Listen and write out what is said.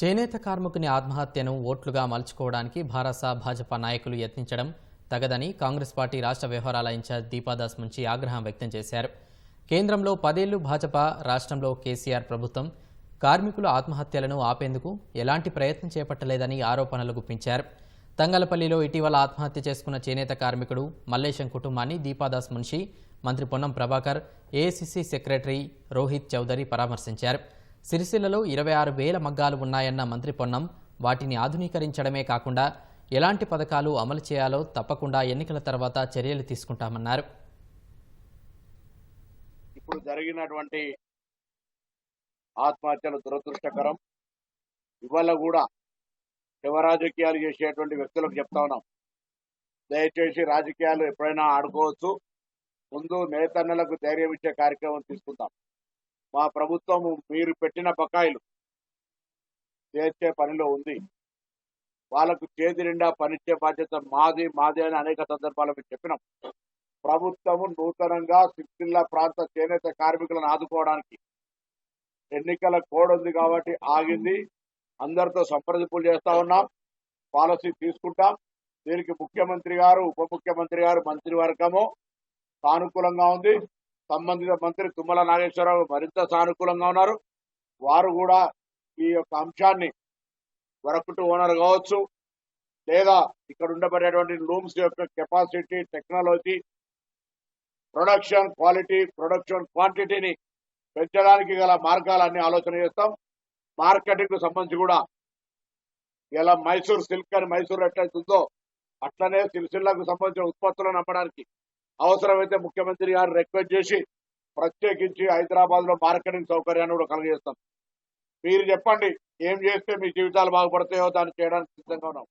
చేనేత కార్మికుని ఆత్మహత్యను ఓట్లుగా మలుచుకోవడానికి భారస భాజపా నాయకులు యత్నించడం తగదని కాంగ్రెస్ పార్టీ రాష్ట్ర వ్యవహారాల ఇన్ఛార్జ్ దీపాదాస్ ముంచి ఆగ్రహం వ్యక్తం చేశారు. కేంద్రంలో పదేళ్ళు భాజపా రాష్ట్రంలో కేసీఆర్ ప్రభుత్వం. కార్మికుల ఆత్మహత్యలను ఆపేందుకు ఎలాంటి ప్రయత్నం చేపట్టలేదని ఆరోపణలు గుప్పించారు. తంగలపల్లిలో ఇటీవల ఆత్మహత్య చేసుకున్న చేనేత కార్మికుడు మల్లేశం కుటుంబాన్ని దీపాదాస్ మున్షి మంత్రి పొన్నం ప్రభాకర్ ఏఐసిసి సెక్రటరీ రోహిత్ చౌదరి పరామర్శించారు. సిరిసిల్లలో ఇరవై ఆరు వేల మగ్గాలు ఉన్నాయన్న మంత్రి పొన్నం. వాటిని ఆధునీకరించడమే కాకుండా ఎలాంటి పథకాలు అమలు చేయాలో తప్పకుండా ఎన్నికల తర్వాత చర్యలు తీసుకుంటామన్నారు. ఇప్పుడు జరిగినటువంటి ఆత్మహత్యలు దురదృష్టకరం. ఇవాళ కూడా శివరాజకీయాలు చేసేటువంటి వ్యక్తులకు చెప్తా ఉన్నాం. దయచేసి రాజకీయాలు ఎప్పుడైనా ఆడుకోవచ్చు. ముందు నేతన్నలకు ధైర్యం ఇచ్చే కార్యక్రమం తీసుకుందాం. మా ప్రభుత్వం మీరు పెట్టిన బకాయిలు చేర్చే పనిలో ఉంది. వాళ్ళకు చేతి నిండా పనిచ్చే బాధ్యత మాది మాది అని అనేక సందర్భాలు మేము చెప్పినాం. ప్రభుత్వము నూతనంగా సిరిసిల్ల ప్రాంత చేనేత కార్మికులను ఆదుకోవడానికి ఎన్నికల కోడ్ ఉంది కాబట్టి ఆగింది. అందరితో సంప్రదింపులు చేస్తా ఉన్నాం పాలసీ తీసుకుంటాం. దీనికి ముఖ్యమంత్రి గారు ఉప ముఖ్యమంత్రి గారు మంత్రివర్గము సానుకూలంగా ఉంది. సంబంధిత మంత్రి తుమ్మల నాగేశ్వరరావు మరింత సానుకూలంగా ఉన్నారు. వారు కూడా ఈ యొక్క అంశాన్ని వరకుటు ఓనర్ కావచ్చు లేదా ఇక్కడ ఉండబడేటువంటి రూమ్స్ యొక్క capacity technology production quality production క్వాంటిటీని పెంచడానికి గల మార్గాలన్నీ ఆలోచన చేస్తాం. మార్కెటింగ్కు సంబంధించి కూడా ఇలా మైసూర్ సిల్క్ అని మైసూర్ ఎట్లయితుందో అట్లనే సిరిసిల్లకు సంబంధించిన ఉత్పత్తులను అమ్మడానికి అవసరమైతే ముఖ్యమంత్రి గారు రిక్వెస్ట్ చేసి ప్రత్యేకించి హైదరాబాద్లో మార్కెటింగ్ సౌకర్యాన్ని కూడా కలుగజేస్తాం. మీరు చెప్పండి ఏం చేస్తే మీ జీవితాలు బాగుపడతాయో దాన్ని చేయడానికి సిద్ధంగా ఉన్నాం.